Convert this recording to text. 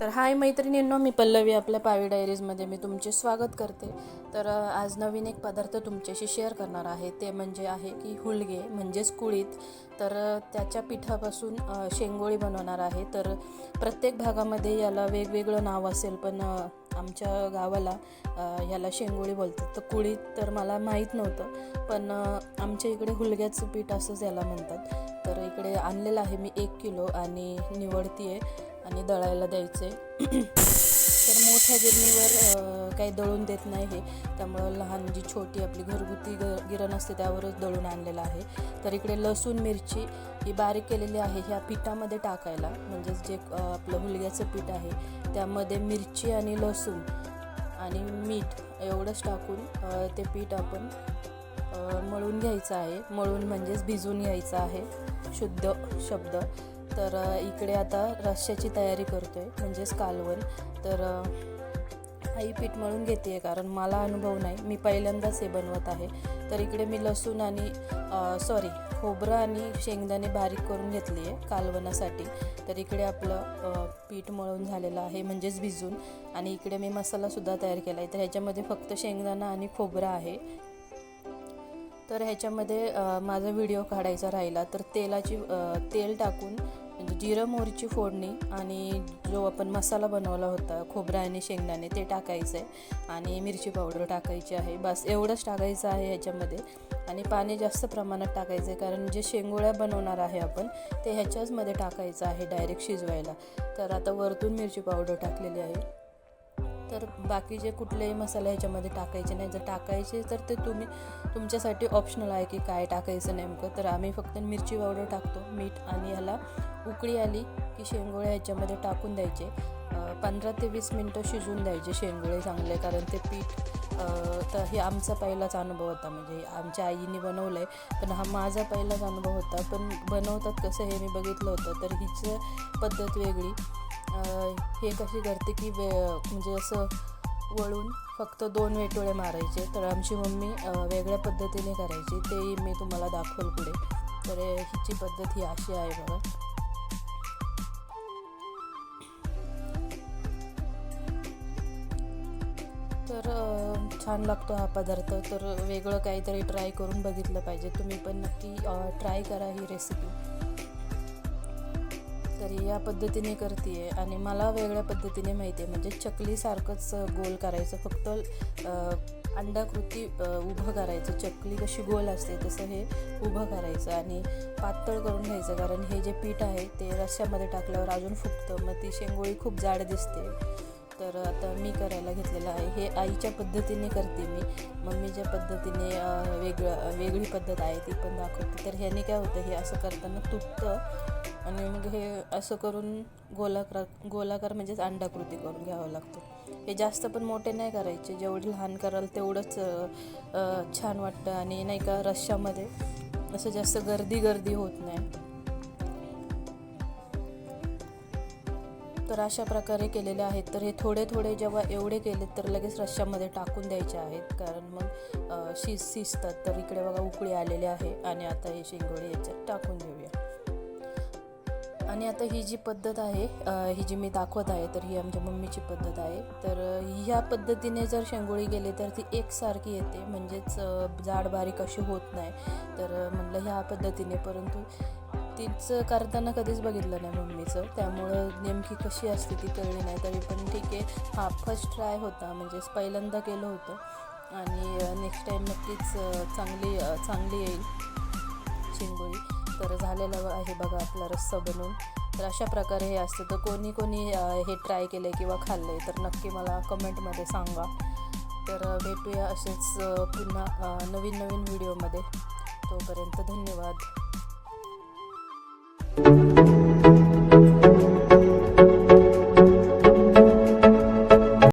तर हाय मैत्रिणींनो मी पल्लवी आपल्या पावी डायरीजमध्ये मी तुमचे स्वागत करते. तर आज नवीन एक पदार्थ तुमच्याशी शेअर करणार आहे. ते म्हणजे आहे की हुलगे म्हणजेच कुळीत. तर त्याच्या पिठापासून शेंगोळी बनवणार आहे. तर प्रत्येक भागामध्ये याला वेगवेगळं नाव असेल पण आमच्या गावाला याला शेंगोळी बोलतात. तर कुळीत तर मला माहीत नव्हतं पण आमच्या इकडे हुलग्याचं पीठ असंच याला म्हणतात. तर इकडे आणलेलं आहे मी एक किलो आणि निवडती आहे आणि दळायला द्यायचे. तर मोठ्या गिरणीवर काही दळून देत नाही हे. त्यामुळं लहान जी छोटी आपली घरगुती ग गिरण असते त्यावरच दळून आणलेलं आहे. तर इकडे लसूण मिरची ही बारीक केलेली आहे ह्या पिठामध्ये टाकायला. म्हणजेच जे आपलं हुलग्याचं पीठ आहे त्यामध्ये मिरची आणि लसूण आणि मीठ एवढंच टाकून ते पीठ आपण मळून घ्यायचं आहे. मळून म्हणजेच भिजून घ्यायचं आहे. शुद्ध शब्द. तर इकडे आता रश्श्याची तयारी करतोय म्हणजेच कालवण. तर आई पीठ मळून घेते कारण मला अनुभव नाही. मी पहिल्यांदाच हे बनवत आहे. तर इकडे मी लसूण आणि सॉरी खोबरं आणि शेंगदाणे बारीक करून घेतली आहे कालवणासाठी. तर इकडे आपलं पीठ मळून झालेलं आहे म्हणजेच भिजून. आणि इकडे मी मसालासुद्धा तयार केला आहे तर ह्याच्यामध्ये फक्त शेंगदाणा आणि खोबरं आहे. तर ह्याच्यामध्ये माझा व्हिडिओ काढायचा राहिला तर तेलाची तेल टाकून म्हणजे जिरं मोहरीची फोडणी आणि जो आपण मसाला बनवला होता खोबरा आणि शेंगदाणे ते टाकायचं आहे आणि मिरची पावडर टाकायची आहे. बस एवढंच टाकायचं आहे ह्याच्यामध्ये. आणि पाणी जास्त प्रमाणात टाकायचं आहे कारण जे शेंगोळ्या बनवणार आहे आपण ते ह्याच्याचमध्ये टाकायचं आहे डायरेक्ट शिजवायला. तर आता वरतून मिरची पावडर टाकलेली आहे. तर बाकीचे कुठलेही मसाले ह्याच्यामध्ये टाकायचे नाही. जर टाकायचे तर ते तुम्ही तुमच्यासाठी ऑप्शनल आहे की काय टाकायचं नेमकं. तर आम्ही फक्त मिरची पावडर टाकतो मीठ आणि ह्याला उकळी आली की शेंगोळे ह्याच्यामध्ये टाकून द्यायचे. पंधरा ते वीस मिनटं शिजवून द्यायचे शेंगोळे चांगले कारण ते पीठ तर हे आमचा पहिलाच अनुभव होता. म्हणजे आमच्या आईने बनवलं आहे पण हा माझा पहिलाच अनुभव होता. पण बनवतात कसं हे मी बघितलं होतं तर हिचं पद्धत वेगळी. हे कशी करते की वे म्हणजे असं वळून फक्त दोन वेटोळे मारायचे. तर आमची मम्मी वेगळ्या पद्धतीने करायची. तेही मी तुम्हाला दाखवेल पुढे. तर हिची पद्धत ही अशी आहे बघा. तर छान लागतो हा पदार्थ. तर वेगळं काहीतरी ट्राय करून बघितलं पाहिजे. तुम्ही पण नक्की ट्राय करा ही रेसिपी तरी या पद्धतीने करते आणि मला वेगळ्या पद्धतीने माहिती आहे म्हणजे चकलीसारखंच गोल करायचं. फक्त अंडाकृती उभं करायचं. चकली कशी गोल असते तसं हे उभं करायचं आणि पातळ करून घ्यायचं. कारण हे जे पीठ आहे ते रश्श्यामध्ये टाकल्यावर अजून फुगतं. मग ती शेंगोळी खूप जाड दिसते. तर आता मी करायला घेतलेलं आहे. हे आईच्या पद्धतीने करते मी. मम्मीच्या पद्धतीने वेगळं वेगळी पद्धत आहे ती पण दाखवते. तर ह्याने काय होतं? हे असं करताना तुटतं. आणि मग हे असं करून गोलाकार गोलाकार म्हणजेच अंडाकृती करून घ्यावं लागतं. हे जास्त पण मोठे नाही करायचे. जेवढे लहान कराल तेवढंच छान वाटतं आणि नाही का रश्श्यामध्ये असं जास्त गर्दी गर्दी होत नाही. तर अशा प्रकारे केलेले आहेत. तर हे थोडे थोडे जेव्हा एवढे केले तर लगेच रश्श्यामध्ये टाकून द्यायचे आहेत. कारण मग शिज शिजतात. तर इकडे बघा उकळी आलेली आहे. आणि आता हे शेंगोळे याच्यात टाकून देऊया आणि आता ही जी पद्धत आहे ही जी मी दाखवत आहे तर ही आमच्या मम्मीची पद्धत आहे. तर ह्या पद्धतीने जर शेंगोळी गेली तर ती एकसारखी येते. म्हणजेच जाड बारीक अशी होत नाही. तर म्हणलं ह्या पद्धतीने. परंतु तिचं करताना कधीच बघितलं नाही मम्मीचं. त्यामुळं नेमकी कशी असते ती कळली नाही. तरी पण ठीक आहे. हा फर्स्ट ट्राय होता. म्हणजेच पहिल्यांदा केलं होतं. आणि नेक्स्ट टाईम नक्कीच चांगली चांगली येईल शेंगोळी. तर झालेलं आहे बघा आपला रस्सा बनवून तर अशा प्रकारे हे असतं. तर कोणी कोणी हे ट्राय केलं आहे किंवा खाल्लं आहे तर नक्की मला कमेंटमध्ये सांगा. तर भेटूया असेच पुन्हा नवीन नवीन व्हिडिओमध्ये तोपर्यंत धन्यवाद.